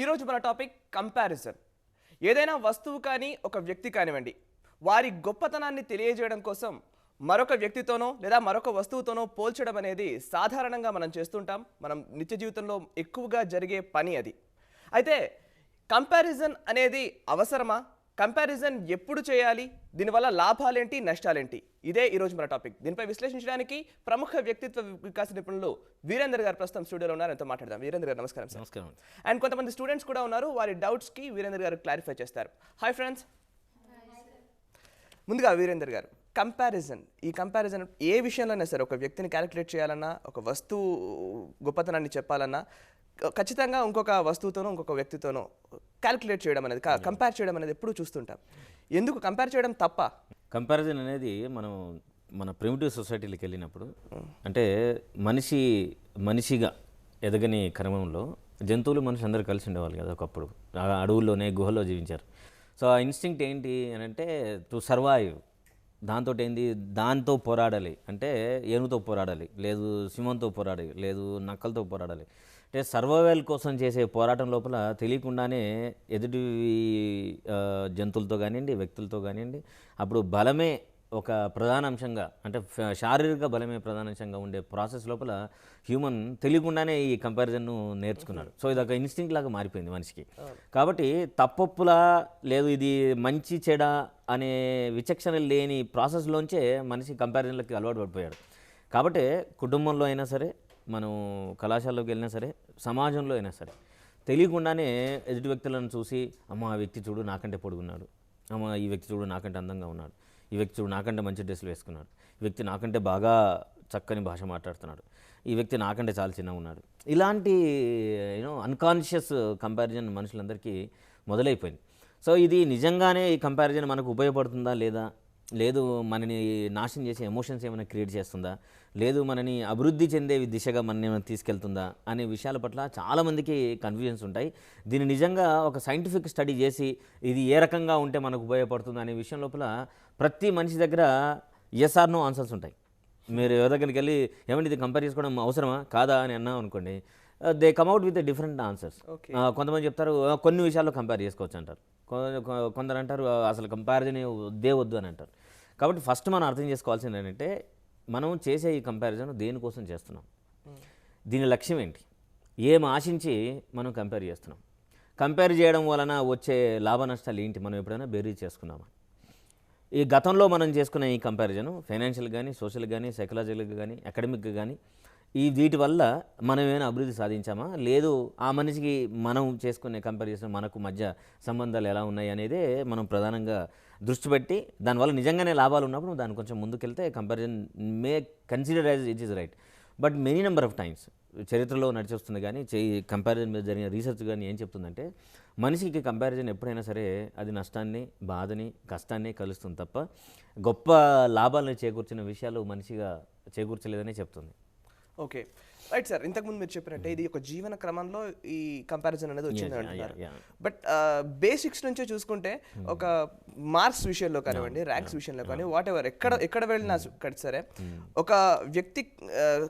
ఈరోజు మన topic comparison. ఏదైనా వస్తువు కానీ ఒక వ్యక్తి కానివ్వండి వారి గొప్పతనాన్ని తెలియజేయడం కోసం మరొక వ్యక్తితోనో లేదా మరొక వస్తువుతోనో పోల్చడం అనేది సాధారణంగా మనం చేస్తుంటాం. మనం నిత్య జీవితంలో ఎక్కువగా జరిగే పని అది. అయితే కంపారిజన్ అనేది అవసరమా? కంపారిజన్ ఎప్పుడు చేయాలి? దీనివల్ల లాభాలేంటి? నష్టాలేంటి? ఇదే ఈరోజు మన టాపిక్. దీనిపై విశ్లేషించడానికి ప్రముఖ వ్యక్తిత్వ వికాస నిపుణులు వీరేందర్ గారు ప్రస్తుతం స్టూడియోలో ఉన్నారు. ఎంతో మాట్లాడదాం. వీరేందర్ గారు నమస్కారం నమస్కారం. అండ్ కొంతమంది స్టూడెంట్స్ కూడా ఉన్నారు. వారి డౌట్స్కి వీరేందర్ గారు క్లారిఫై చేస్తారు. హాయ్ ఫ్రెండ్స్ ముందుగా వీరేందర్ గారు కంపారిజన్. ఈ కంపారిజన్ ఏ విషయంలోనే సరే ఒక వ్యక్తిని క్యాలిక్యులేట్ చేయాలన్నా ఒక వస్తువు గొప్పతనాన్ని చెప్పాలన్నా ఖచ్చితంగా ఇంకొక వస్తువుతోనో ఇంకొక వ్యక్తితోనో క్యాలిక్యులేట్ చేయడం అనేది కంపేర్ చేయడం అనేది ఎప్పుడూ చూస్తుంటాం. ఎందుకు కంపేర్ చేయడం తప్ప? కంపారిజన్ అనేది మనం మన ప్రిమిటివ్ సొసైటీలకు వెళ్ళినప్పుడు అంటే మనిషి మనిషిగా ఎదగని క్రమంలో జంతువులు మనిషి అందరూ కలిసి ఉండేవాళ్ళు కదా ఒకప్పుడు. అడవుల్లోనే గుహలో జీవించారు. సో ఆ ఇన్స్టింక్ట్ ఏంటి అని అంటే టు సర్వైవ్ దాంతో ఏంది? దాంతో పోరాడాలి. అంటే ఏనుగుతో పోరాడాలి. లేదు సింహంతో పోరాడాలి. లేదు నక్కలతో పోరాడాలి. అంటే సర్వైవల్ కోసం చేసే పోరాటం లోపల తెలియకుండానే ఎదుటి జంతువులతో కానివ్వండి వ్యక్తులతో కానివ్వండి అప్పుడు బలమే ఒక ప్రధాన అంశంగా అంటే శారీరక బలమే ప్రధాన అంశంగా ఉండే ప్రాసెస్ లోపల హ్యూమన్ తెలియకుండానే ఈ కంపారిజన్ను నేర్చుకున్నాడు. సో ఇది ఒక ఇన్స్టింక్ట్ లాగా మారిపోయింది మనిషికి. కాబట్టి తప్పొప్పులా లేదు ఇది మంచి చెడ అనే విచక్షణ లేని ప్రాసెస్లోంచే మనిషి కంపారిజన్లకి అలవాటు పడిపోయాడు. కాబట్టి కుటుంబంలో అయినా సరే మనం కళాశాలలోకి వెళ్ళినా సరే సమాజంలో అయినా సరే తెలియకుండానే ఎదుటి వ్యక్తులను చూసి అమ్మ ఆ వ్యక్తి చూడు నాకంటే పొడుగున్నాడు. అమ్మ ఈ వ్యక్తి చూడు నాకంటే అందంగా ఉన్నాడు. ఈ వ్యక్తి చూడు నాకంటే మంచి డ్రెస్సులు వేసుకున్నాడు. ఈ వ్యక్తి నాకంటే బాగా చక్కని భాష మాట్లాడుతున్నాడు. ఈ వ్యక్తి నాకంటే చాలా చిన్నగా ఉన్నాడు. ఇలాంటి యూనో అన్కాన్షియస్ కంపారిజన్ మనుషులందరికీ మొదలైపోయింది. సో ఇది నిజంగానే ఈ కంపారిజన్ మనకు ఉపయోగపడుతుందా లేదా? లేదు మనని నాశనం చేసే ఎమోషన్స్ ఏమైనా క్రియేట్ చేస్తుందా? లేదు మనని అభివృద్ధి చెందే దిశగా మన ఏమైనా తీసుకెళ్తుందా? అనే విషయాల పట్ల చాలామందికి కన్ఫ్యూజన్స్ ఉంటాయి. దీన్ని నిజంగా ఒక సైంటిఫిక్ స్టడీ చేసి ఇది ఏ రకంగా ఉంటే మనకు ఉపయోగపడుతుంది అనే విషయం లోపల ప్రతి మనిషి దగ్గర ఎస్ ఆర్ నో ఆన్సర్స్ ఉంటాయి. మీరు ఎవరి దగ్గరికి వెళ్ళి ఏమంటే ఇది కంపేర్ చేసుకోవడం అవసరమా? కాదా? అని అన్నాం అనుకోండి they come out with different answers. కొంతమంది చెప్తారు "ఆ, కొన్ని విషయాల్లో కంపేర్ చేసుకోవచ్చు అంటారు. కొందరు అంటారు అసలు కంపారిజన్ వద్దే వద్దు అని అంటారు. కాబట్టి ఫస్ట్ మనం అర్థం చేసుకోవాల్సింది ఏంటంటే మనం చేసే ఈ కంపారిజన్ దేనికోసం చేస్తున్నాం? దీని లక్ష్యం ఏంటి? ఏం ఆశించి మనం కంపేర్ చేస్తున్నాం? కంపేర్ చేయడం వలన వచ్చే లాభ నష్టాలు ఏంటి? మనం ఎప్పుడైనా బేరీ చేసుకున్నామా? ఈ గతంలో మనం చేసుకున్న ఈ కంపారిజన్ ఫైనాన్షియల్ కానీ సోషల్ కానీ సైకలాజికల్గా కానీ అకాడమిక్గా కానీ ఈ వీటి వల్ల మనం ఏమైనా అభివృద్ధి సాధించామా? లేదు ఆ మనిషికి మనం చేసుకునే కంపారిజన్ మనకు మధ్య సంబంధాలు ఎలా ఉన్నాయి అనేదే మనం ప్రధానంగా దృష్టి పెట్టి దానివల్ల నిజంగానే లాభాలు ఉన్నప్పుడు దాన్ని కొంచెం ముందుకెళ్తే comparison may consider as it is right but many number of times చరిత్రలో నడిచొస్తుంది కానీ కంపారిజన్ మీద జరిగిన రీసెర్చ్ కానీ ఏం చెప్తుందంటే మనిషికి కంపారిజన్ ఎప్పుడైనా సరే అది నష్టాన్ని బాధని కష్టాన్ని కలుస్తుంది తప్ప గొప్ప లాభాలను చేకూర్చిన విషయాలు మనిషిగా చేకూర్చలేదని చెప్తుంది. ఓకే రైట్ సార్ ఇంతకుముందు మీరు చెప్పినట్టే ఇది ఒక జీవన క్రమంలో ఈ కంపారిజన్ అనేది వచ్చింది అంటున్నారు. బట్ బేసిక్స్ నుంచే చూసుకుంటే ఒక మార్క్స్ విషయంలో కానివ్వండి ర్యాంక్స్ విషయంలో కానీ వాట్ ఎవర్ ఎక్కడ ఎక్కడ వెళ్ళినా సు- సరే. ఒక వ్యక్తి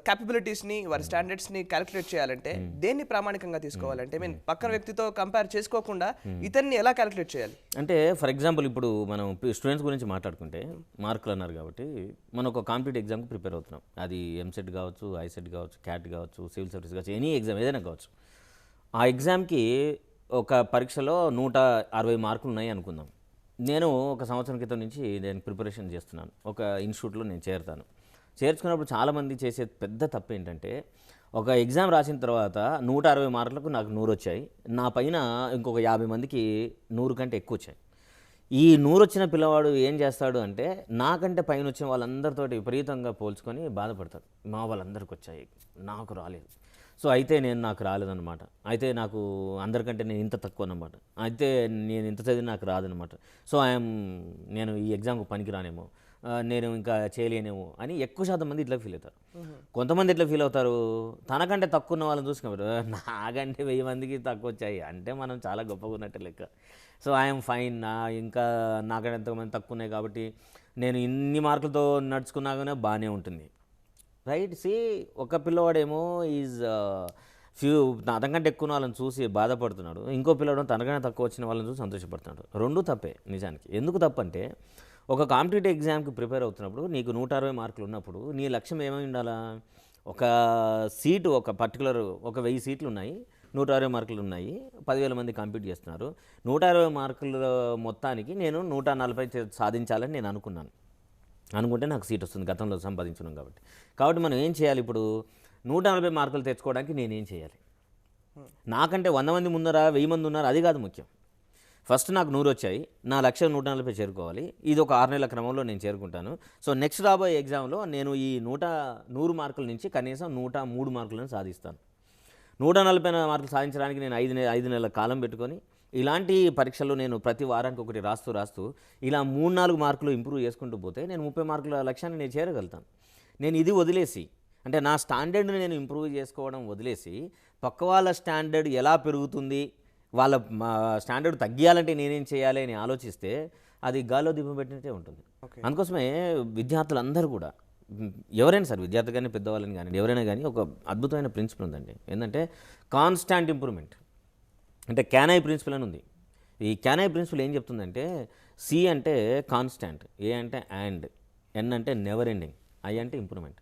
క్యాపబిలిటీస్ని వారి స్టాండర్డ్స్ని క్యాలిక్యులేట్ చేయాలంటే దేన్ని ప్రామాణికంగా తీసుకోవాలంటే మీన్ పక్కన వ్యక్తితో కంపేర్ చేసుకోకుండా ఇతన్ని ఎలా క్యాలిక్యులేట్ చేయాలి? అంటే ఫర్ ఎగ్జాంపుల్ ఇప్పుడు మనం స్టూడెంట్స్ గురించి మాట్లాడుకుంటే మార్కులు అన్నారు కాబట్టి మనం ఒక కాంపిటేటివ్ ఎగ్జామ్కి ప్రిపేర్ అవుతున్నాం. అది ఎంసెట్ కావచ్చు ఐసెట్ కావచ్చు క్యాట్ కావచ్చు సివిల్ సర్వీస్ కావచ్చు ఎనీ ఎగ్జామ్ ఏదైనా కావచ్చు. ఆ ఎగ్జామ్కి ఒక పరీక్షలో నూట అరవై మార్కులు ఉన్నాయి అనుకుందాం. నేను ఒక సంవత్సరం క్రితం నుంచి నేను ప్రిపరేషన్ చేస్తున్నాను. ఒక ఇన్స్టిట్యూట్లో నేను చేరుతాను. చేర్చుకున్నప్పుడు చాలామంది చేసే పెద్ద తప్పు ఏంటంటే ఒక ఎగ్జామ్ రాసిన తర్వాత నూట అరవై మార్కులకు నాకు నూరు వచ్చాయి నా పైన ఇంకొక యాభై మందికి నూరు కంటే ఎక్కువ వచ్చాయి ఈ నూరు వచ్చిన పిల్లవాడు ఏం చేస్తాడు అంటే నాకంటే పైన వచ్చిన వాళ్ళందరితోటి విపరీతంగా పోల్చుకొని బాధపడతాడు. మా వాళ్ళందరికి వచ్చాయి నాకు రాలేదు. సో అయితే నేను నాకు రాలేదన్నమాట. అయితే నాకు అందరికంటే నేను ఇంత తక్కువ అన్నమాట అయితే నేను ఇంత చదివి నాకు రాదనమాట సో ఐఎమ్ నేను ఈ ఎగ్జామ్కి పనికి రానేమో నేను ఇంకా చేయలేనేమో అని ఎక్కువ శాతం మంది ఇట్లా ఫీల్ అవుతారు. కొంతమంది ఎట్లా ఫీల్ అవుతారు? తనకంటే తక్కువ ఉన్న వాళ్ళని చూసుకున్నారు నాకంటే వెయ్యి మందికి తక్కువ వచ్చాయి. అంటే మనం చాలా గొప్పగా ఉన్నట్టు లెక్క. సో ఐఎమ్ ఫైన్ నా ఇంకా నాకంటే ఎంతమంది తక్కువ ఉన్నాయి కాబట్టి నేను ఇన్ని మార్కులతో నడుచుకున్నాగానే బాగానే ఉంటుంది. రైట్ సి ఒక పిల్లవాడేమో ఈజ్ ఫ్యూ తనకంటే ఎక్కువ ఉన్న వాళ్ళని చూసి బాధపడుతున్నాడు. ఇంకో పిల్లడు తనకన్నా తక్కువ వచ్చిన వాళ్ళని చూసి సంతోషపడుతున్నాడు. రెండు తప్పే నిజానికి. ఎందుకు తప్పంటే ఒక కాంపిటేటివ్ ఎగ్జామ్కి ప్రిపేర్ అవుతున్నప్పుడు నీకు నూట అరవై మార్కులు ఉన్నప్పుడు నీ లక్ష్యం ఏమై ఉండాలా? ఒక సీటు ఒక పర్టికులర్ ఒక వెయ్యి సీట్లు ఉన్నాయి నూట అరవై మార్కులు ఉన్నాయి పదివేల మంది కంప్లీట్ చేస్తున్నారు. నూట అరవై మార్కుల మొత్తానికి నేను నూట నలభై సాధించాలని నేను అనుకున్నాను. అనుకుంటే నాకు సీట్ వస్తుంది గతంలో సంపాదించున్నాం కాబట్టి. కాబట్టి మనం ఏం చేయాలి ఇప్పుడు? నూట నలభై మార్కులు తెచ్చుకోవడానికి నేనేం చేయాలి? నాకంటే వంద మంది ముందరా వెయ్యి మంది ఉన్నారు అది కాదు ముఖ్యం. ఫస్ట్ నాకు నూరు వచ్చాయి నా లక్ష్యం నూట నలభై చేరుకోవాలి. ఇది ఒక ఆరు నెలల క్రమంలో నేను చేరుకుంటాను. సో నెక్స్ట్ రాబోయే ఎగ్జామ్లో నేను ఈ నూట నూరు మార్కుల నుంచి కనీసం నూట మూడు మార్కులను సాధిస్తాను. నూట నలభై మార్కులు సాధించడానికి నేను ఐదు నెల ఐదు నెలల కాలం పెట్టుకొని ఇలాంటి పరీక్షలు నేను ప్రతి వారానికి ఒకటి రాస్తూ రాస్తూ ఇలా మూడు నాలుగు మార్కులు ఇంప్రూవ్ చేసుకుంటూ పోతే నేను ముప్పై మార్కుల లక్ష్యాన్ని నేను చేరగలుగుతాను. నేను ఇది వదిలేసి అంటే నా స్టాండర్డ్ని నేను ఇంప్రూవ్ చేసుకోవడం వదిలేసి పక్క వాళ్ళ స్టాండర్డ్ ఎలా పెరుగుతుంది వాళ్ళ మా స్టాండర్డ్ తగ్గియాలంటే నేనేం చేయాలి అని ఆలోచిస్తే అది గాల్లో దీపం పెట్టినట్టే ఉంటుంది. అందుకోసమే విద్యార్థులందరూ కూడా ఎవరైనా సరే విద్యార్థి కానీ పెద్దవాళ్ళని కానీ ఎవరైనా కానీ ఒక అద్భుతమైన ప్రిన్సిపల్ ఉందండి. ఏంటంటే కాన్స్టాంట్ ఇంప్రూవ్మెంట్. అంటే క్యానై ప్రిన్సిపల్ అని ఉంది. ఈ క్యానై ప్రిన్సిపల్ ఏం చెప్తుందంటే సి అంటే కాన్స్టాంట్ ఏ అంటే అండ్ ఎన్ అంటే నెవర్ ఎండింగ్ ఐ అంటే improvement.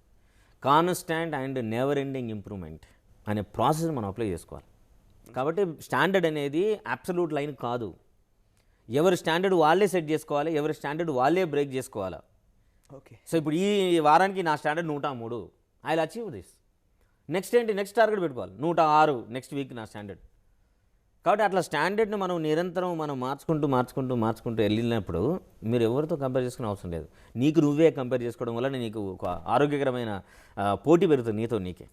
Constant and never ending improvement అనే ప్రాసెస్ మనం అప్లై చేసుకోవాలి. కాబట్టి స్టాండర్డ్ అనేది అబ్సల్యూట్ లైన్ కాదు. ఎవరి స్టాండర్డ్ వాళ్ళే సెట్ చేసుకోవాలి ఎవరి స్టాండర్డ్ వాళ్ళే బ్రేక్ చేసుకోవాలా. ఓకే. సో ఇప్పుడు ఈ వారానికి నా స్టాండర్డ్ నూట మూడు. I achieve this. నెక్స్ట్ ఏంటి? నెక్స్ట్ టార్గెట్ పెట్టుకోవాలి. నూట ఆరు నెక్స్ట్ వీక్ నా స్టాండర్డ్. కాబట్టి అట్లా స్టాండర్డ్ని మనం నిరంతరం మనం మార్చుకుంటూ మార్చుకుంటూ మార్చుకుంటూ వెళ్ళినప్పుడు మీరు ఎవరితో కంపేర్ చేసుకునే అవసరం లేదు. నీకు నువ్వే కంపేర్ చేసుకోవడం వల్ల నీకు ఒక ఆరోగ్యకరమైన పోటీ పెరుగుతుంది నీతో నీకే.